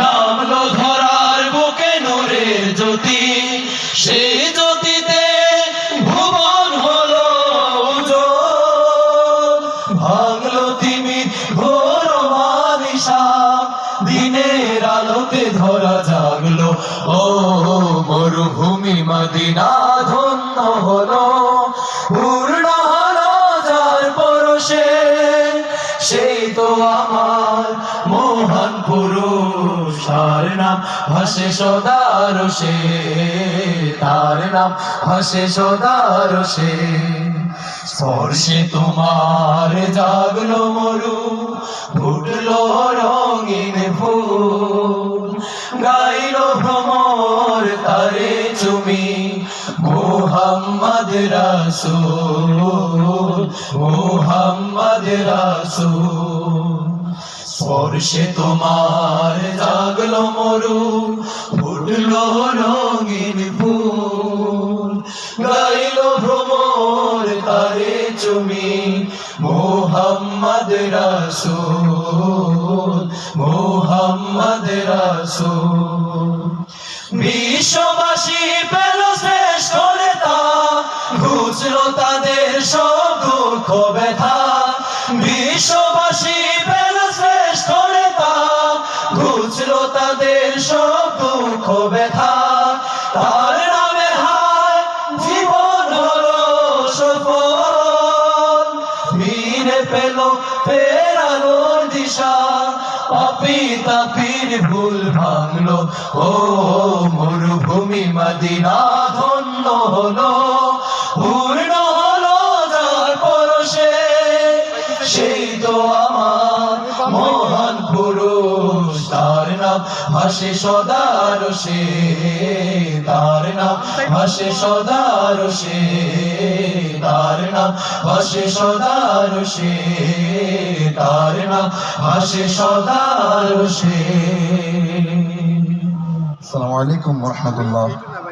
নামলো ধরার বুকে নূরের জ্যোতি। সেই জ্যোতিতে ভুবন হলো ভাঙলো তিমির ঘোর মানিসা দিনের আলোতে ধরা জাগলো, ও মরুভূমি মদিনা ধন্য হলো। পূর্ণ হলো যার পরশে, সেই তো আমার তার নাম ভাসে সদার সে তার নাম ভাসে সদার সে স্পর্শে তোমার জাগলো মরু, ফুটলো রঙিন ফুল। গাইলো ভ্রমর তারে চুমি, মোহাম্মদ রাসূল মোহাম্মদ রাসূল। স্পর্শে তোমার জাগলো মরু ফুটলো রঙিন ফুল। গাইল ভ্রমর তারে চুমি, মোহাম্মদ রাসূল মোহাম্মদ রাসূল। বিশ্ববাসী পেল শ্রেষ্ঠ নেতা, ঘুচলো তাদের সব দুঃখ ব্যথা। বিশ্ববাসী তাদের সব দুঃখ, ব্যথা, তার নামে হায় জীবন ফিরে পেল ফেরানোর দিশা পাপি তাপির ভুল ভাঙলো। ও, মরুভূমি মদিনা ধন্য হলো, পূর্ণ হলো যার পরশে। সেই তো আমার মহান পুরুষ তার নাম ভাসে সদার সে, তার নাম ভাসে সদার সে, তার নাম ভাসে সদার সে, তার নাম ভাসে সদার সে। আসসালামু আলাইকুম রহমতুল্লাহ।